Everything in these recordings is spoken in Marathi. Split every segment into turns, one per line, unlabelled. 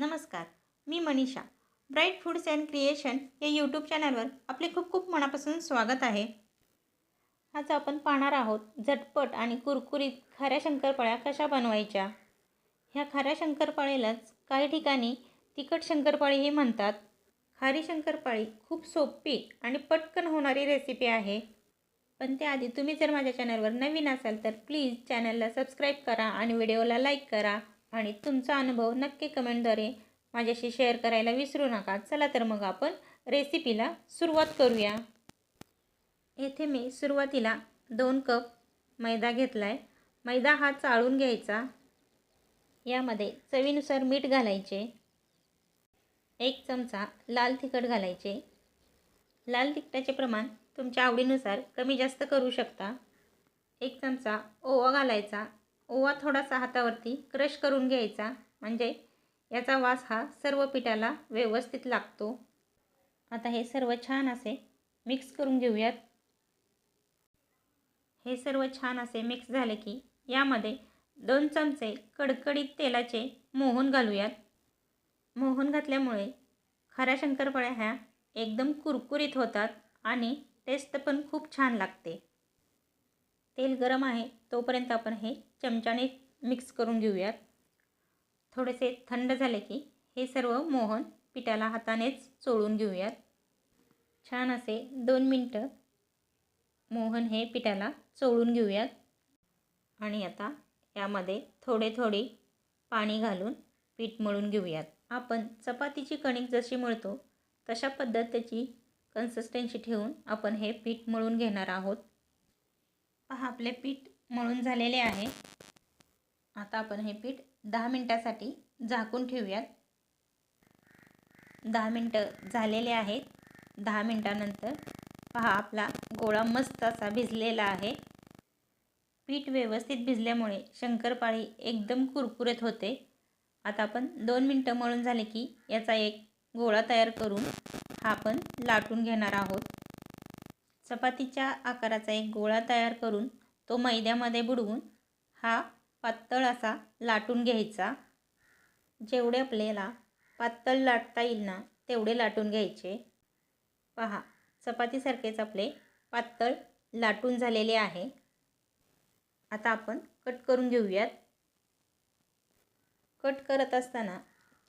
नमस्कार मी Manisha. Bright foods and creation या यूट्यूब चॅनलवर आपले खूप खूप मनापासून स्वागत आहे. आज आपण पाहणार आहोत झटपट आणि कुरकुरीत खाऱ्या शंकरपाळ्या कशा बनवायच्या? ह्या खाऱ्या शंकरपाळीलाच काही ठिकाणी तिखट शंकरपाळीही म्हणतात. खारी शंकरपाळी खूप सोपी आणि पटकन होणारी रेसिपी आहे. पण त्याआधी तुम्ही जर माझ्या चॅनलवर नवीन असाल तर प्लीज चॅनलला सबस्क्राईब करा आणि व्हिडिओला लाईक करा. आणि तुमचा अनुभव नक्की कमेंटद्वारे माझ्याशी शेअर करायला विसरू नका. चला तर मग आपण रेसिपीला सुरुवात करूया. येथे मी सुरुवातीला दोन कप मैदा घेतला आहे मैदा हा चाळून घ्यायचा. यामध्ये चवीनुसार मीठ घालायचे. एक चमचा लाल तिखट घालायचे. लाल तिखटाचे प्रमाण तुमच्या आवडीनुसार कमी जास्त करू शकता. एक चमचा ओवा घालायचा. ओवा थोडासा हातावरती क्रश करून घ्यायचा. म्हणजे याचा वास हा सर्व पिठाला व्यवस्थित लागतो. आता हे सर्व छान असे मिक्स करून घेऊयात. हे सर्व छान असे मिक्स झाले की यामध्ये दोन चमचे कडकडीत तेलाचे मोहन घालूयात. मोहन घातल्यामुळे खऱ्या शंकरपाळ्या ह्या एकदम कुरकुरीत होतात आणि टेस्ट पण खूप छान लागते. तेल गरम आहे तोपर्यंत आपण हे चमच्याने मिक्स करून घेऊयात. थोडेसे थंड झाले की हे सर्व मोहन पिठाला हातानेच चोळून घेऊयात. छान असे दोन मिनटं मोहन हे पिठाला चोळून घेऊयात. आणि आता यामध्ये थोडे थोडे पाणी घालून पीठ मळून घेऊयात. आपण चपातीची कणिक जशी मळतो तशा पद्धतीची कन्सिस्टन्सी ठेवून आपण हे पीठ मळून घेणार आहोत. पहा आपले पीठ मळून झालेले आहे. आता आपण हे पीठ दहा मिनटासाठी झाकून ठेवूयात. दहा मिनटं झालेले आहेत. दहा मिनटानंतर पहा आपला गोळा मस्त असा भिजलेला आहे. पीठ व्यवस्थित भिजल्यामुळे शंकरपाळी एकदम कुरकुरीत होते. आता आपण दोन मिनटं मळून झाले की याचा एक गोळा तयार करून हा आपण लाटून घेणार आहोत. चपातीच्या आकाराचा एक गोळा तयार करून तो मैद्यामध्ये बुडवून हा पातळ असा लाटून घ्यायचा. जेवढे आपल्याला पातळ लाटता येईल ना तेवढे लाटून घ्यायचे. पहा चपातीसारखेच आपले पातळ लाटून झालेले आहे. आता आपण कट करून घेऊयात. कट करत असताना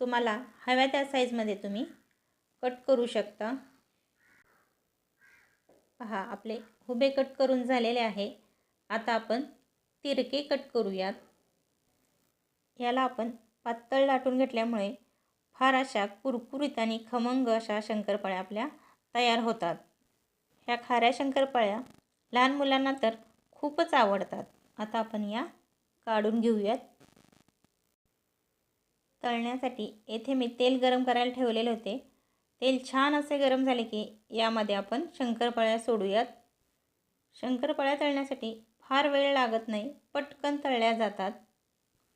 तुम्हाला हव्या त्या साईजमध्ये तुम्ही कट करू शकता. पहा आपले हुबे कट करून झालेले आहे. आता आपण तिरके कट करूयात. याला आपण पातळ लाटून घेतल्यामुळे फार अशा कुरकुरीत आणि खमंग अशा शंकरपाळ्या आपल्या तयार होतात. ह्या खाऱ्या शंकरपाळ्या लहान मुलांना तर खूपच आवडतात. आता आपण या काढून घेऊयात. तळण्यासाठी येथे मी तेल गरम करायला ठेवलेले होते. तेल छान असे गरम झाले की यामध्ये आपण शंकरपाळ्या सोडूयात. शंकरपाळ्या तळण्यासाठी फार वेळ लागत नाही पटकन तळल्या जातात.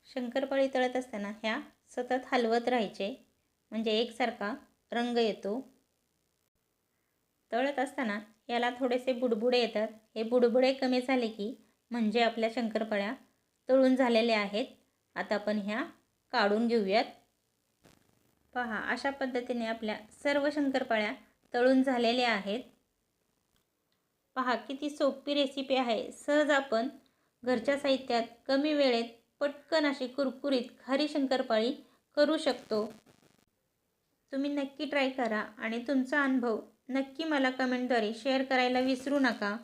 शंकरपाळी तळत असताना ह्या सतत हलवत राहायचे म्हणजे एकसारखा रंग येतो. तळत असताना याला थोडेसे बुडबुडे येतात. हे बुडबुडे कमी झाले की म्हणजे आपल्या शंकरपाळ्या तळून झालेल्या आहेत. आता आपण ह्या काढून घेऊयात. पहा अशा पद्धतीने आपल्या सर्व शंकरपाळ्या तळून झालेल्या आहेत. पहा किती सोपी रेसिपी आहे. सहज आपण घरच्या साहित्यात कमी वेळेत पटकन अशी कुरकुरीत खारी शंकरपाळी करू शकतो. तुम्ही नक्की ट्राय करा आणि तुमचा अनुभव नक्की मला कमेंटद्वारे शेअर करायला विसरू नका.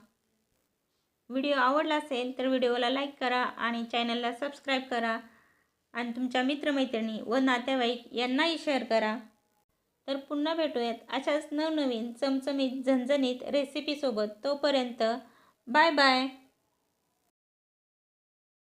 व्हिडिओ आवडला असेल तर व्हिडिओला लाईक करा आणि चॅनलला सबस्क्राईब करा. आणि तुमच्या मित्रमैत्रिणी व नातेवाईक यांनाही शेअर करा. तर पुन्हा भेटूयात अशाच नवनवीन चमचमीत झणझणीत रेसिपीसोबत तोपर्यंत बाय बाय